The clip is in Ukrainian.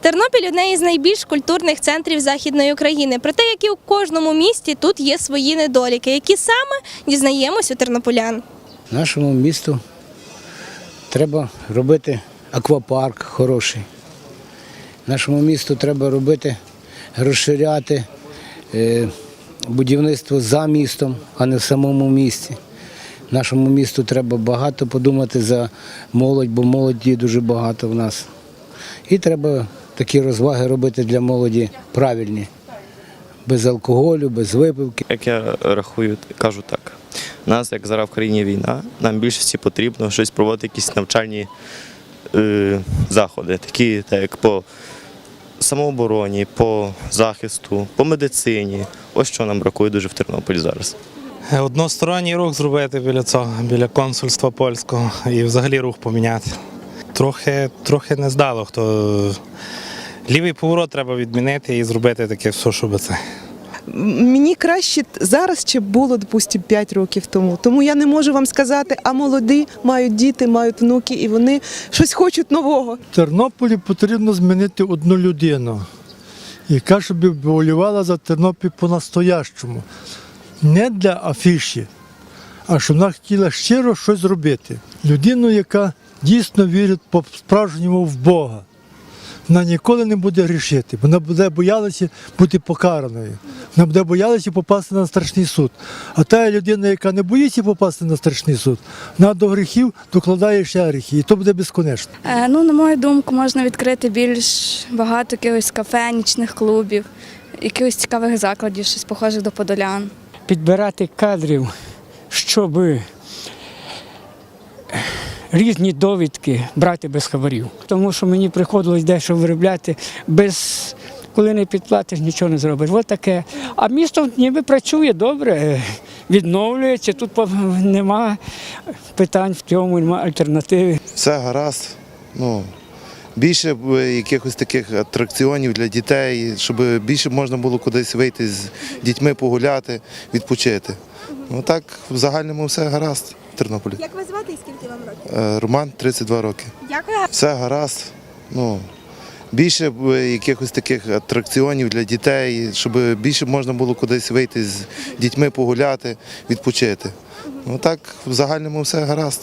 Тернопіль одне із найбільш культурних центрів Західної України. Проте, як і у кожному місті, тут є свої недоліки, які саме дізнаємось у тернополян. Нашому місту треба робити аквапарк хороший. Нашому місту треба робити, розширяти е, будівництво за містом, а не в самому місті. Нашому місту треба багато подумати за молодь, бо молоді дуже багато в нас. І треба такі розваги робити для молоді правильні, без алкоголю, без випивки. Як я рахую, кажу так. У нас, як зараз в країні війна, нам більшості потрібно щось проводити, якісь навчальні е, заходи, такі так, як по самообороні, по захисту, по медицині. Ось що нам бракує дуже в Тернополі зараз. Односторонній рух зробити біля цього, біля консульства польського і взагалі рух поміняти. Трохи, трохи не здало, хто лівий поворот треба відмінити і зробити таке все, щоб це. Мені краще зараз, чи було, допустимо, 5 років тому. Тому я не можу вам сказати, а молоді мають діти, мають внуки, і вони щось хочуть нового. Тернополі потрібно змінити одну людину, яка щоб волювала за Тернопіль по-настоящому. Не для афіші, а щоб вона хотіла щиро щось зробити. Людину, яка дійсно вірить по-справжньому в Бога. Вона ніколи не буде грішити, вона буде боялася бути покараною. Вона буде боялася попасти на страшний суд. А та людина, яка не боїться попасти на страшний суд, вона до гріхів докладає ще гріхи, і то буде безконечно. Е, Ну, на мою думку, можна відкрити більш багато якихось кафе, нічних клубів, якихось цікавих закладів, щось похоже до подолян. підбирати кадрів, щоб різні довідки брати без хабарів. Тому що мені приходилось дещо виробляти без. Коли не підплатиш, нічого не зробиш. Ось таке. А місто ніби працює добре, відновлюється. Тут нема питань в цьому, нема альтернативи. все гаразд. Ну, більше якихось таких атракціонів для дітей, щоб більше можна було кудись вийти з дітьми погуляти, відпочити. Ну так, в загальному все гаразд Тернополі. Як вас звати і скільки вам років? Е, Роман 32 роки. Дякую. Все гаразд. Ну, більше якихось таких атракціонів для дітей, щоб більше можна було кудись вийти з дітьми погуляти, відпочити. Ну так, в загальному все гаразд.